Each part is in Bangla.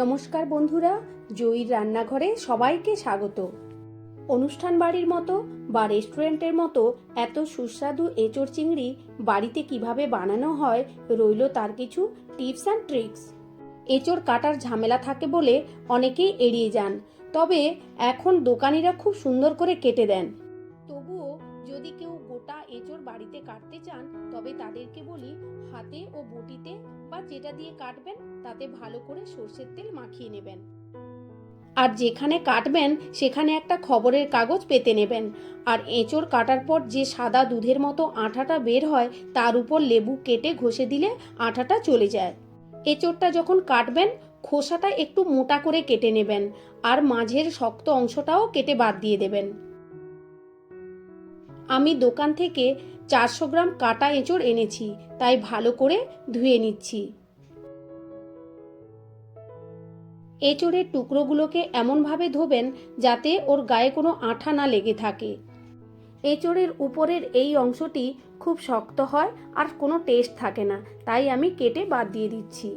নমস্কার বন্ধুরা, জয়ীর রান্নাঘরে সবাইকে স্বাগত। অনুষ্ঠান বাড়ির মতো বা রেস্টুরেন্টের মতো এত সুস্বাদু এঁচড় চিংড়ি বাড়িতে কীভাবে বানানো হয় রইল তার কিছু টিপস অ্যান্ড ট্রিক্স। এঁচড় কাটার ঝামেলা থাকে বলে অনেকেই এড়িয়ে যান, তবে এখন দোকানিরা খুব সুন্দর করে কেটে দেন। তবুও যদি কেউ গোটা এঁচড় বাড়িতে কাটতে চান, তবে তাদেরকে বলি হাতে ও বটিতে বা যেটা দিয়ে কাটবেন, তাতে ভালো করে সর্ষের তেল মাখিয়ে নেবেন। আর যেখানে কাটবেন, সেখানে একটা খবরের কাগজ পেতে নেবেন। আর এঁচড় কাটার পর যে সাদা দুধের মতো আঠাটা বের হয়, তার উপর লেবু কেটে ঘষে দিলে আঠাটা চলে যায়। এঁচড়টা যখন কাটবেন, খোসাটা একটু মোটা করে কেটে নেবেন। আর মাঝের শক্ত অংশটাও কেটে বাদ দিয়ে দেবেন। আমি দোকান থেকে চারশো গ্রাম কাটা এঁচড় এনেছি, তাই ভালো করে ধুয়ে নিচ্ছি। এঁচড়ের টুকরোগুলোকে এমনভাবে ধোবেন যাতে ওর গায়ে কোনো আঠা না লেগে থাকে। এঁচড়ের উপরের এই অংশটি খুব শক্ত হয় আর কোনো টেস্ট থাকে না, তাই আমি কেটে বাদ দিয়ে দিচ্ছি।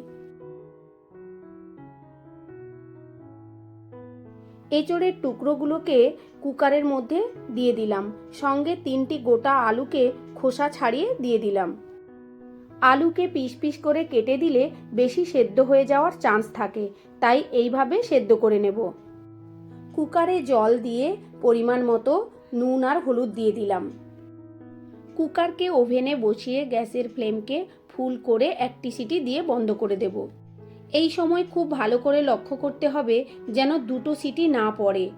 এঁচড়ের টুকরোগুলোকে কুকারের মধ্যে দিয়ে দিলাম। সঙ্গে তিনটি গোটা আলুকে খোসা ছাড়িয়ে দিয়ে দিলাম। আলুকে পিস পিস করে কেটে দিলে বেশি সেদ্ধ হয়ে যাওয়ার চান্স থাকে, তাই এইভাবে সেদ্ধ করে নেব। কুকারে জল দিয়ে পরিমাণ মতো নুন আর হলুদ দিয়ে দিলাম। কুকারকে ওভেনে বসিয়ে গ্যাসের ফ্লেমকে ফুল করে একটি সিটি দিয়ে বন্ধ করে দেব। এই সময় খুব ভালো করে লক্ষ্য করতে হবে যেন দুটো সিটি না পড়ে।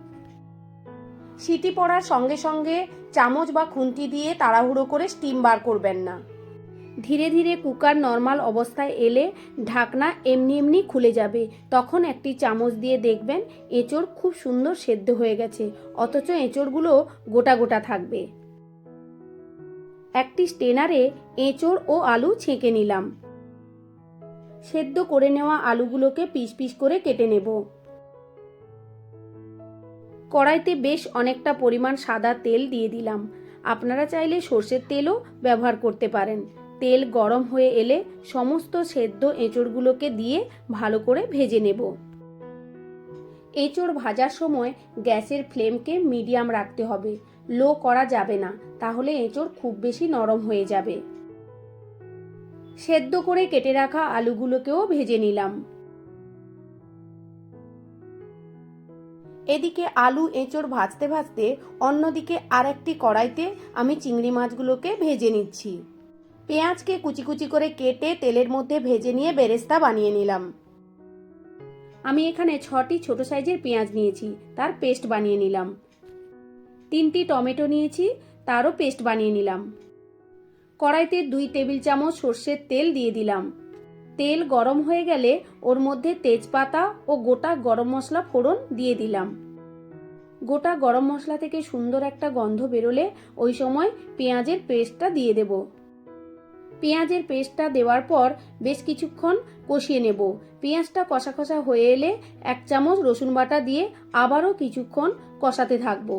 সিটি পড়ার সঙ্গে সঙ্গে চামচ বা খুন্তি দিয়ে তাড়াহুড়ো করে স্টিম বার করবেন না। ধীরে ধীরে কুকার নর্মাল অবস্থায় এলে ঢাকনা এমনি এমনি খুলে যাবে। তখন একটি চামচ দিয়ে দেখবেন এঁচড় খুব সুন্দর সেদ্ধ হয়ে গেছে, অথচ এঁচড়গুলো গোটা গোটা থাকবে। একটি স্টেনারে এঁচড় ও আলু ছেঁকে নিলাম। সেদ্ধ করে নেওয়া আলুগুলোকে পিস পিস করে কেটে নেব। কড়াইতে বেশ অনেকটা পরিমাণ সাদা তেল দিয়ে দিলাম। আপনারা চাইলে সর্ষের তেলও ব্যবহার করতে পারেন। তেল গরম হয়ে এলে সমস্ত সেদ্ধ এঁচড়গুলোকে দিয়ে ভালো করে ভেজে নেব। এঁচড় ভাজার সময় গ্যাসের ফ্লেমকে মিডিয়াম রাখতে হবে। লো করা যাবে না, তাহলে এঁচড় খুব বেশি নরম হয়ে যাবে। সেদ্ধ করে কেটে রাখা আলুগুলোকেও ভেজে নিলাম। এদিকে আলু, এঁচড় ভাজতে ভাজতে অন্যদিকে আর একটি কড়াইতে আমি চিংড়ি মাছগুলোকে ভেজে নিচ্ছি। পেঁয়াজকে কুচি কুচি করে কেটে তেলের মধ্যে ভেজে নিয়ে বেরেস্তা বানিয়ে নিলাম। আমি এখানে ছটি ছোট সাইজের পেঁয়াজ নিয়েছি, তার পেস্ট বানিয়ে নিলাম। তিনটি টমেটো নিয়েছি, তারও পেস্ট বানিয়ে নিলাম। কড়াইতে দুই টেবিল চামচ সর্ষের তেল দিয়ে দিলাম। তেল গরম হয়ে গেলে ওর মধ্যে তেজপাতা ও গোটা গরম মশলা ফোড়ন দিয়ে দিলাম। গোটা গরম মশলা থেকে সুন্দর একটা গন্ধ বেরোলে ওই সময় পেঁয়াজের পেস্টটা দিয়ে দেব। পেঁয়াজের পেস্টটা দেওয়ার পর বেশ কিছুক্ষণ কষিয়ে নেব। পেঁয়াজটা কষা কষা হয়ে এলে এক চামচ রসুন বাটা দিয়ে আবারও কিছুক্ষণ কষাতে থাকব।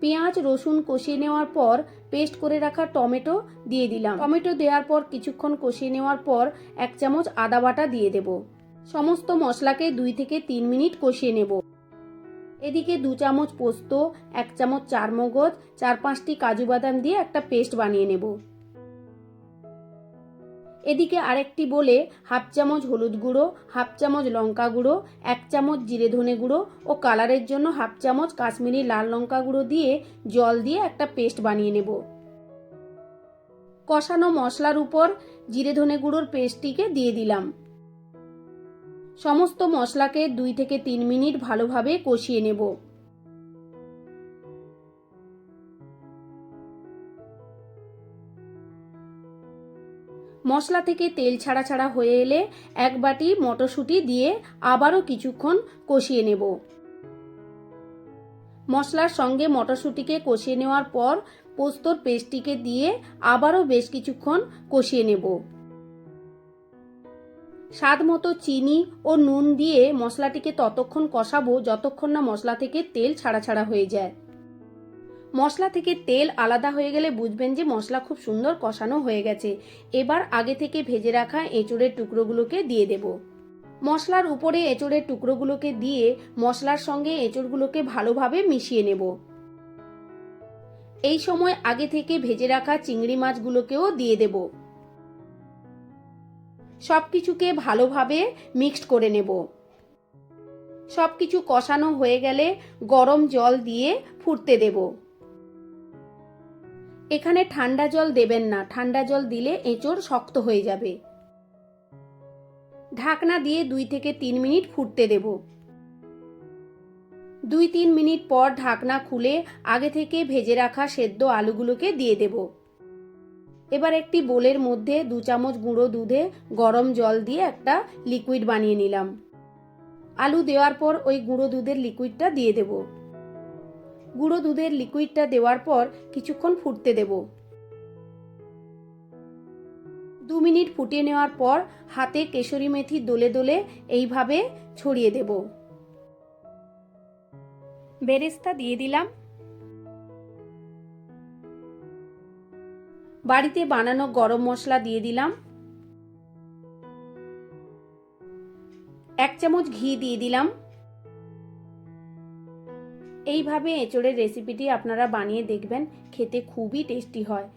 পেঁয়াজ, রসুন কষিয়ে নেওয়ার পর পেস্ট করে রাখা টমেটো দিয়ে দিলাম। টমেটো দেওয়ার পর কিছুক্ষণ কষিয়ে নেওয়ার পর এক চামচ আদা বাটা দিয়ে দেব। সমস্ত মশলাকে দুই থেকে তিন মিনিট কষিয়ে নেব। এদিকে দু চামচ পোস্ত, এক চামচ চার মগজ চার পাঁচটি কাজু বাদাম দিয়ে একটা পেস্ট বানিয়ে নেব। এদিকে আরেকটি বলে হাফ চামচ হলুদ গুঁড়ো, হাফ চামচ লঙ্কা গুঁড়ো, এক চামচ জিরে ধনে গুঁড়ো ও কালারের জন্য হাফ চামচ কাশ্মীরি লাল লঙ্কা গুঁড়ো দিয়ে জল দিয়ে একটা পেস্ট বানিয়ে নেব। কষানো মশলার উপর জিরে ধনে গুঁড়োর পেস্টটিকে দিয়ে দিলাম। সমস্ত মশলাকে দুই থেকে তিন মিনিট ভালোভাবে কষিয়ে নেব। মশলা থেকে তেল ছাড়া ছাড়া হয়ে এলে এক বাটি মটরশুঁটি দিয়ে আবারও কিছুক্ষণ কষিয়ে নেব। মশলার সঙ্গে মটরশুঁটিকে কষিয়ে নেওয়ার পর পোস্তর পেস্টটিকে দিয়ে আবারও বেশ কিছুক্ষণ কষিয়ে নেব। স্বাদ মতো চিনি ও নুন দিয়ে মশলাটিকে ততক্ষণ কষাবো যতক্ষণ না মশলা থেকে তেল ছাড়া ছাড়া হয়ে যায়। মশলা থেকে তেল আলাদা হয়ে গেলে বুঝবেন যে মশলা খুব সুন্দর কষানো হয়ে গেছে। এবার আগে থেকে ভেজে রাখা এঁচড়ের টুকরোগুলোকে দিয়ে দেব। মশলার উপরে এঁচড়ের টুকরোগুলোকে দিয়ে মশলার সঙ্গে এঁচড়গুলোকে ভালোভাবে মিশিয়ে নেব। এই সময় আগে থেকে ভেজে রাখা চিংড়ি মাছগুলোকেও দিয়ে দেব। সব কিছুকে ভালোভাবে মিক্সড করে নেব। সব কিছু কষানো হয়ে গেলে গরম জল দিয়ে ফুটতে দেব। এখানে ঠান্ডা জল দেবেন না। ঠান্ডা জল দিলে এঁচড় শক্ত হয়ে যাবে। ঢাকনা দিয়ে দুই থেকে তিন মিনিট ফুটতে দেব। দুই তিন মিনিট পর ঢাকনা খুলে আগে থেকে ভেজে রাখা সেদ্ধ আলুগুলোকে দিয়ে দেব। এবার একটি বোলের মধ্যে দু চামচ গুঁড়ো দুধে গরম জল দিয়ে একটা লিকুইড বানিয়ে নিলাম। আলু দেওয়ার পর ওই গুঁড়ো দুধের লিকুইডটা দিয়ে দেব। গুঁড়ো দুধের লিকুইডটা দেওয়ার পর কিছুক্ষণ ফুটতে দেব। দু মিনিট ফুটিয়ে নেওয়ার পর হাতে কেশরি মেথি দোলে দোলে এইভাবে ছড়িয়ে দেব। বেরেস্তা দিয়ে দিলাম। বাড়িতে বানানো গরম মশলা দিয়ে দিলাম। এক চামচ ঘি দিয়ে দিলাম। এইভাবে এঁচড়ের রেসিপিটি আপনারা বানিয়ে দেখবেন, খেতে খুবই টেস্টি হয়।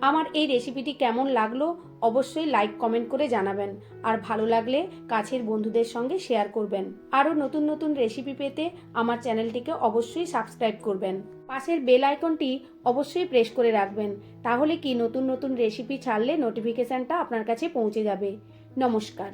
আমার এই রেসিপিটি কেমন লাগল অবশ্যই লাইক কমেন্ট করে জানাবেন। আর ভালো লাগলে কাছের বন্ধুদের সঙ্গে শেয়ার করবেন। আরও নতুন নতুন রেসিপি পেতে আমার চ্যানেলটিকে অবশ্যই সাবস্ক্রাইব করবেন। পাশের বেল আইকনটি অবশ্যই প্রেস করে রাখবেন। তাহলে কি নতুন নতুন রেসিপি ছাড়লে নোটিফিকেশানটা আপনার কাছে পৌঁছে যাবে। নমস্কার।